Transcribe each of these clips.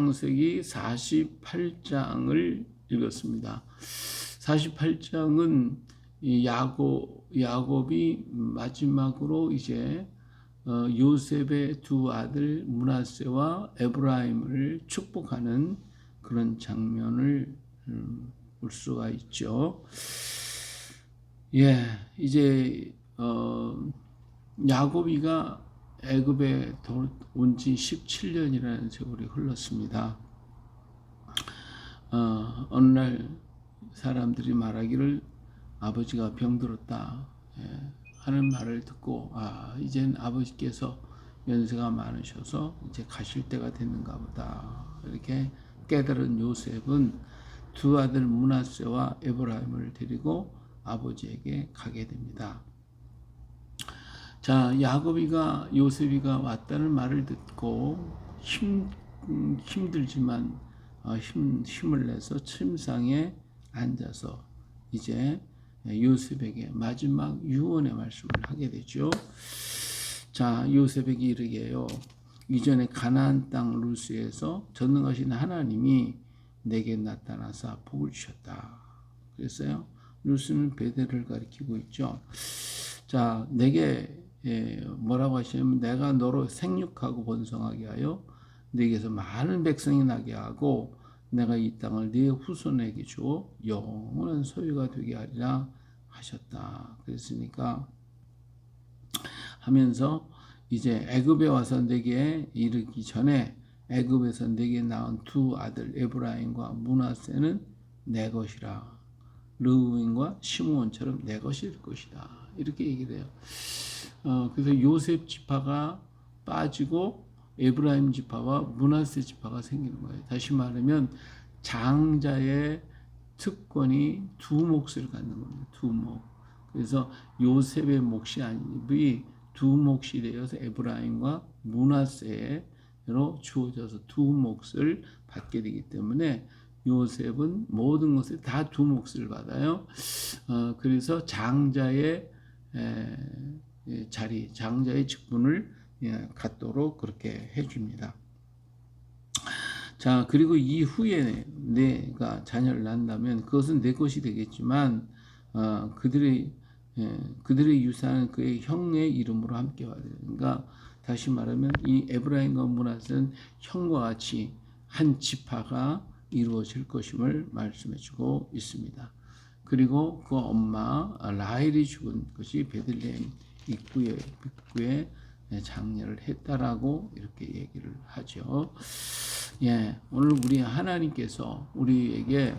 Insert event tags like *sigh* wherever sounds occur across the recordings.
창세기 48장을 읽었습니다. 48장은 이 야곱 야곱이 마지막으로 이제 어, 요셉의 두 아들 문하세와 에브라임을 축복하는 그런 장면을 음, 볼 수가 있죠. 예, 이제 어, 야곱이가 애굽에 온 지 17년이라는 세월이 흘렀습니다. 어, 어느 날 사람들이 말하기를 아버지가 병들었다 예, 하는 말을 듣고 아 이젠 아버지께서 연세가 많으셔서 이제 가실 때가 됐는가 보다 이렇게 깨달은 요셉은 두 아들 문하세와 에브라임을 데리고 아버지에게 가게 됩니다. 자, 야곱이가 요셉이가 왔다는 말을 듣고 힘 힘들지만 어, 힘 힘을 내서 침상에 앉아서 이제 요셉에게 마지막 유언의 말씀을 하게 되죠. 자, 요셉에게 이르게요. 이전에 가나안 땅 루스에서 전능하신 하나님이 내게 나타나사 복을 주셨다. 그랬어요. 루스는 베델을 가리키고 있죠. 자, 내게 예, 뭐라고 하시냐면 내가 너로 생육하고 번성하게 하여 네게서 많은 백성이 나게 하고 내가 이 땅을 네 후손에게 주어 영원한 소유가 되게 하리라 하셨다. 그랬으니까 하면서 이제 애굽에 와서 내게 이르기 전에 애굽에서 내게 낳은 두 아들 에브라임과 문하세는 내 것이라 르우인과 시므온처럼 내 것일 것이다. 이렇게 얘기를 해요. 어, 그래서 요셉 지파가 빠지고 에브라임 지파와 문하세 지파가 생기는 거예요. 다시 말하면 장자의 특권이 두 몫을 갖는 겁니다. 두 몫. 그래서 요셉의 몫이 아니비 두 몫이 되어서 에브라임과 문하세로 주어져서 두 몫을 받게 되기 때문에 요셉은 모든 것을 다두 몫을 받아요. 어, 그래서 장자의 에, 자리, 장자의 직분을 예, 갖도록 그렇게 해줍니다. 자, 그리고 이후에 내가 자녀를 낳는다면 그것은 내 것이 되겠지만, 어, 그들의, 예, 그들의 유산은 그의 형의 이름으로 함께 와야 돼요. 그러니까 다시 말하면 이 에브라임과 문하세는 형과 같이 한 지파가 이루어질 것임을 말씀해 주고 있습니다. 그리고 그 엄마 라헬이 죽은 것이 베들레헴 입구에, 입구에 장례를 했다라고 이렇게 얘기를 하죠. 예, 오늘 우리 하나님께서 우리에게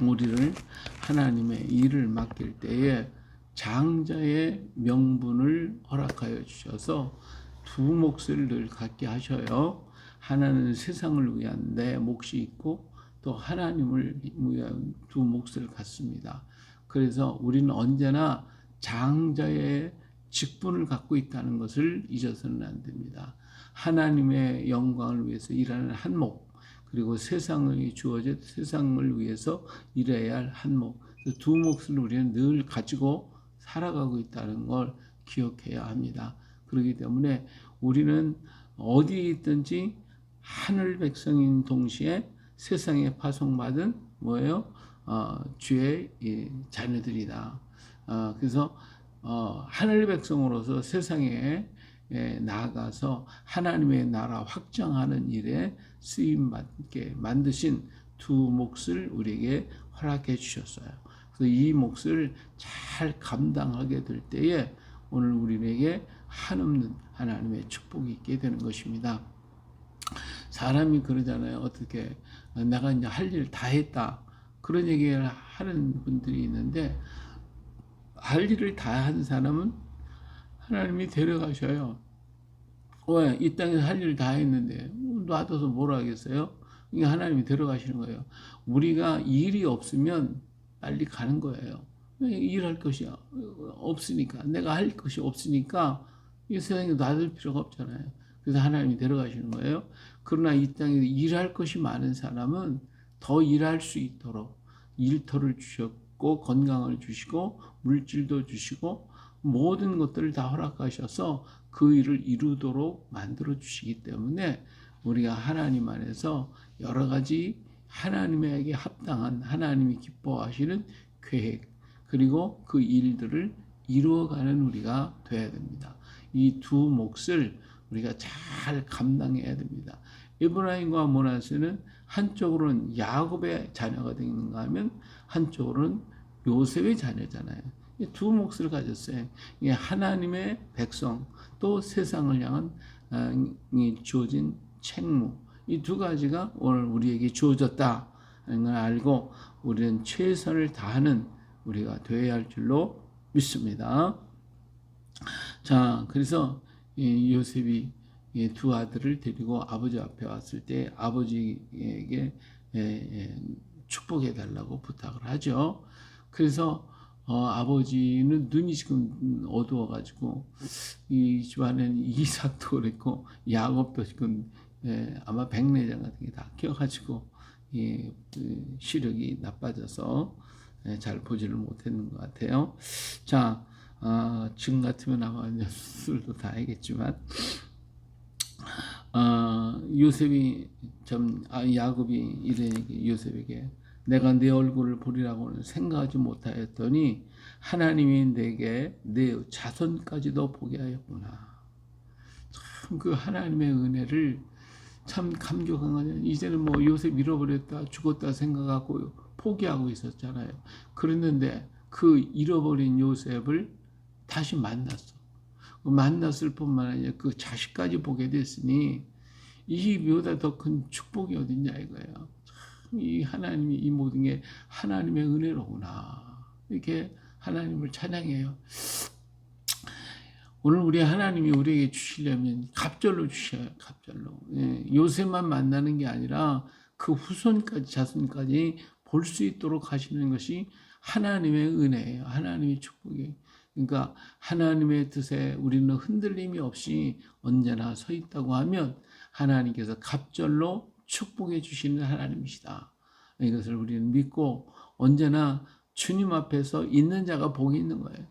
우리를 하나님의 일을 맡길 때에 장자의 명분을 허락하여 주셔서 두 몫을 늘 갖게 하셔요. 하나는 세상을 위한 내 몫이 있고 또 하나님을 위한 두 몫을 갖습니다. 그래서 우리는 언제나 장자의 직분을 갖고 있다는 것을 잊어서는 안 됩니다. 하나님의 영광을 위해서 일하는 한목, 그리고 세상의 주어진 세상을 위해서 일해야 할 한목, 두 몫을 우리는 늘 가지고 살아가고 있다는 걸 기억해야 합니다. 그렇기 때문에 우리는 어디에 있든지 하늘 백성인 동시에 세상에 파송받은 뭐예요? 어, 주의 자녀들이다. 어, 그래서 어, 하늘 백성으로서 세상에 에, 나아가서 하나님의 나라 확장하는 일에 쓰임 받게 만드신 두 몫을 우리에게 허락해 주셨어요. 그래서 이 몫을 잘 감당하게 될 때에 오늘 우리에게 한없는 하나님의 축복이 있게 되는 것입니다. 사람이 그러잖아요. 어떻게 내가 이제 할 일 다 했다. 그런 얘기를 하는 분들이 있는데 할 일을 다 한 사람은 하나님이 데려가셔요. 왜? 이 땅에서 할 일을 다 했는데 놔둬서 뭘 하겠어요? 이게 하나님이 데려가시는 거예요. 우리가 일이 없으면 빨리 가는 거예요. 일할 것이 없으니까 내가 할 것이 없으니까 이 세상에 놔둘 필요가 없잖아요. 그래서 하나님이 데려가시는 거예요. 그러나 이 땅에 일할 것이 많은 사람은 더 일할 수 있도록 일터를 주셨고 건강을 주시고 물질도 주시고 모든 것들을 다 허락하셔서 그 일을 이루도록 만들어 주시기 때문에 우리가 하나님 안에서 여러 가지 하나님에게 합당한 하나님이 기뻐하시는 계획 그리고 그 일들을 이루어가는 우리가 돼야 됩니다. 이 두 몫을 우리가 잘 감당해야 됩니다. 에브라임과 모나스는 한쪽으로는 야곱의 자녀가 되는가 하면 한쪽으로는 요셉의 자녀잖아요. 이두 몫을 가졌어요. 이게 하나님의 백성 또 세상을 향한 아, 이 주어진 책무 이 두 가지가 오늘 우리에게 주어졌다는 걸 알고 우리는 최선을 다하는 우리가 되어야 할 줄로 믿습니다. 자, 그래서 이 요셉이 이 두 아들을 데리고 아버지 앞에 왔을 때 아버지에게 예, 예, 축복해 달라고 부탁을 하죠. 그래서 어, 아버지는 눈이 지금 어두워가지고 이 집안에는 이삭도 그랬고 야곱도 지금 예, 아마 백내장 같은 게 다 껴가지고 이그 시력이 나빠져서 예, 잘 보지를 못했는 것 같아요. 자, 어, 지금 같으면 아마 수술도 다 하겠지만 어, 요셉이 좀 아, 야곱이 이르게 요셉에게 내가 내 얼굴을 보리라고는 생각하지 못하였더니 하나님이 내게 내 자손까지도 보게 하였구나. 참 그 하나님의 은혜를 참 감격한 거냐. 이제는 뭐 요셉 잃어버렸다, 죽었다 생각하고 포기하고 있었잖아요. 그랬는데 그 잃어버린 요셉을 다시 만났어. 만났을 뿐만 아니라 그 자식까지 보게 됐으니 이보다 더 큰 축복이 어딨냐 이거예요. 참이 하나님이 이 모든 게 하나님의 은혜로구나. 이렇게 하나님을 찬양해요. 오늘 우리 하나님이 우리에게 주시려면 갑절로 주셔요. 갑절로. 예, 요새만 만나는 게 아니라 그 후손까지 자손까지 볼 수 있도록 하시는 것이 하나님의 은혜예요. 하나님의 축복이에요. 그러니까 하나님의 뜻에 우리는 흔들림이 없이 언제나 서 있다고 하면 하나님께서 갑절로 축복해 주시는 하나님이시다. 이것을 우리는 믿고 언제나 주님 앞에서 있는 자가 복이 있는 거예요.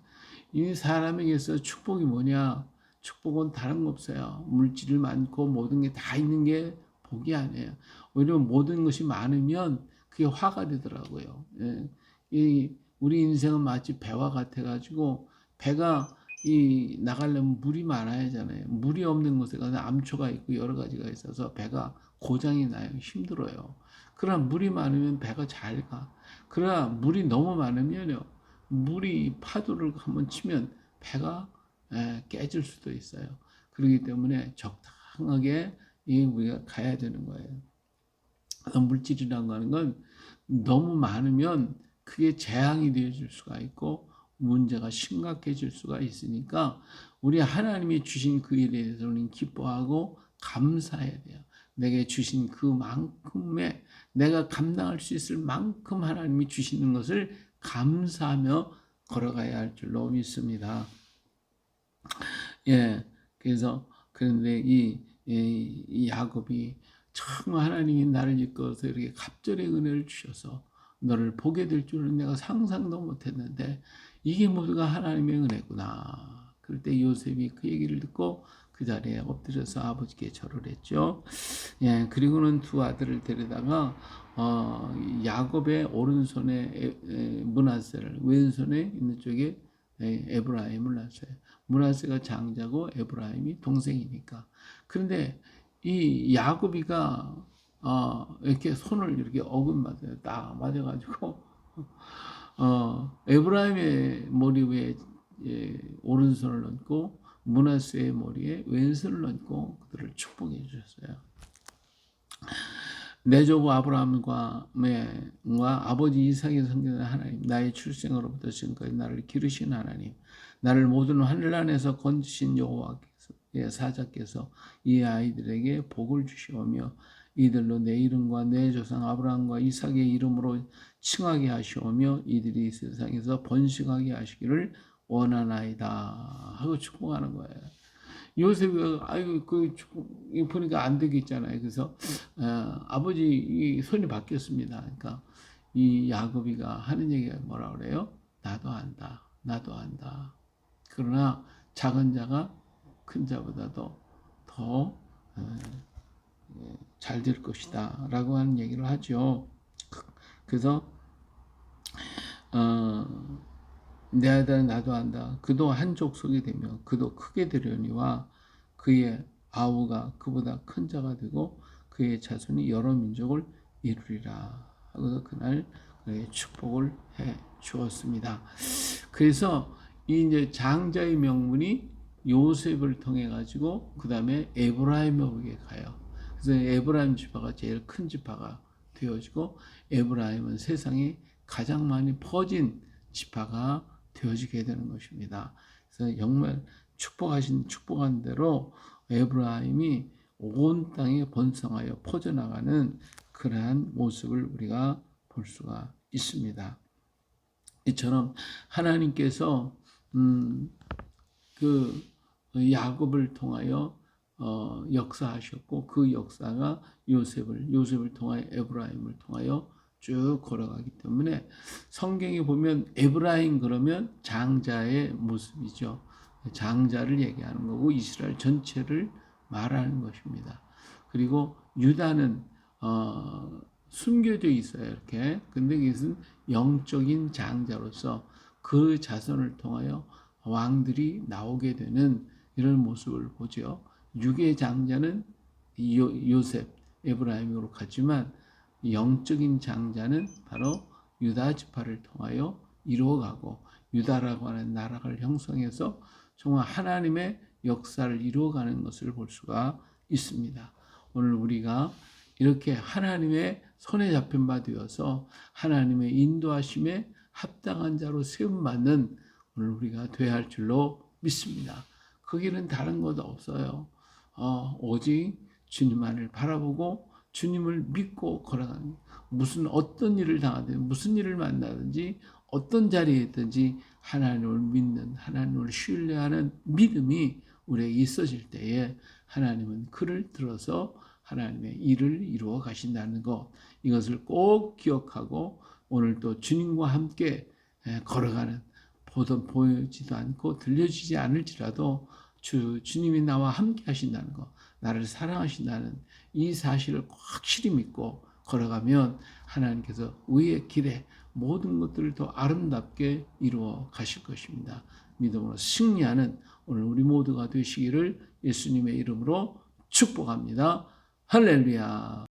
이 사람에게서 축복이 뭐냐? 축복은 다른 거 없어요. 물질 많고 모든 게 다 있는 게 복이 아니에요. 오히려 모든 것이 많으면 그게 화가 되더라고요. 예. 이 우리 인생은 마치 배와 같아가지고 배가 이 나가려면 물이 많아야 하잖아요. 물이 없는 곳에 가서 암초가 있고 여러 가지가 있어서 배가 고장이 나요. 힘들어요. 그러나 물이 많으면 배가 잘 가. 그러나 물이 너무 많으면요. 물이 파도를 한번 치면 배가 예, 깨질 수도 있어요. 그렇기 때문에 적당하게 이 우리가 가야 되는 거예요. 물질이라는 건 너무 많으면 그게 재앙이 되어질 수가 있고 문제가 심각해질 수가 있으니까 우리 하나님이 주신 그 일에 대해서 우리는 기뻐하고 감사해야 돼요. 내게 주신 그만큼의 내가 감당할 수 있을 만큼 하나님이 주시는 것을 감사하며 걸어가야 할 줄로 믿습니다. 예, 그래서 그런데 이, 이, 이 야곱이 정말 하나님이 나를 이끌어서 이렇게 갑절의 은혜를 주셔서 너를 보게 될 줄은 내가 상상도 못했는데 이게 모두가 하나님의 은혜구나. 그럴 때 요셉이 그 얘기를 듣고 그 자리에 엎드려서 아버지께 절을 했죠. 예, 그리고는 두 아들을 데려다가 어, 야곱의 오른손에 문하세를 왼손에 있는 쪽에 에, 에브라임을 낳았어요. 문하세가 장자고 에브라임이 동생이니까. 그런데 이 야곱이가 어, 이렇게 손을 이렇게 어금 맞아요. 딱 맞아가지고 *laughs* 어, 에브라임의 머리 위에 예, 오른손을 얹고 문하스의 머리에 왼손을 얹고 그들을 축복해 주셨어요. 내 조부 아브라함과 아버지 이삭의 성전의 하나님, 나의 출생으로부터 지금까지 나를 기르신 하나님, 나를 모든 안에서 건지신 여호와께서 예, 사자께서 이 아이들에게 복을 주시오며 이들로 내 이름과 내 조상 아브라함과 이삭의 이름으로 칭하게 하시오며 이들이 세상에서 번식하게 하시기를 원하나이다 하고 축복하는 거예요. 요셉이 아이고 그 보니까 안 되겠잖아요. 그래서 어, 아버지 손이 바뀌었습니다. 그러니까 이 야곱이가 하는 얘기가 뭐라 그래요? 나도 안다. 나도 안다. 그러나 작은 자가 큰 자보다도 더 어, 잘 될 것이다 라고 하는 얘기를 하죠. 그래서 어, 내 아들 나도 안다. 그도 한 족 속이 되며 그도 크게 되려니와 그의 아우가 그보다 큰 자가 되고 그의 자손이 여러 민족을 이루리라. 하고서 그날 그에게 축복을 해 주었습니다. 그래서 이 이제 장자의 명분이 요셉을 통해 가지고 그 다음에 에브라임에게 가요. 그래서 에브라임 지파가 제일 큰 지파가 되어지고 에브라임은 세상에 가장 많이 퍼진 지파가 되어지게 되는 것입니다. 그래서 정말 축복하신 축복한 대로 에브라임이 온 땅에 번성하여 퍼져나가는 그러한 모습을 우리가 볼 수가 있습니다. 이처럼 하나님께서 음, 그 야곱을 통하여 어, 역사하셨고 그 역사가 요셉을 요셉을 통하여 에브라임을 통하여 쭉 걸어가기 때문에 성경에 보면 에브라임 그러면 장자의 모습이죠. 장자를 얘기하는 거고 이스라엘 전체를 말하는 것입니다. 그리고 유다는 어, 숨겨져 있어요 이렇게. 근데 이것은 영적인 장자로서 그 자손을 통하여 왕들이 나오게 되는 이런 모습을 보죠. 육의 장자는 요, 요셉, 에브라임으로 갔지만 영적인 장자는 바로 유다 지파를 통하여 이루어가고 유다라고 하는 나라를 형성해서 정말 하나님의 역사를 이루어가는 것을 볼 수가 있습니다. 오늘 우리가 이렇게 하나님의 손에 잡힌 바 되어서 하나님의 인도하심에 합당한 자로 세움 받는 오늘 우리가 돼야 할 줄로 믿습니다. 그 길은 다른 것 없어요. 어, 오직 주님만을 바라보고 주님을 믿고 걸어가는 무슨 어떤 일을 당하든 무슨 일을 만나든지 어떤 자리에 있든지 하나님을 믿는 하나님을 신뢰하는 믿음이 우리에게 있어질 때에 하나님은 그를 들어서 하나님의 일을 이루어 가신다는 것. 이것을 꼭 기억하고 오늘 또 주님과 함께 걸어가는 보던 보이지도 않고 들려지지 않을지라도 주 주님이 나와 함께 하신다는 것 나를 사랑하신다는 이 사실을 확실히 믿고 걸어가면 하나님께서 의의 길에 모든 것들을 더 아름답게 이루어 가실 것입니다. 믿음으로 승리하는 오늘 우리 모두가 되시기를 예수님의 이름으로 축복합니다. 할렐루야.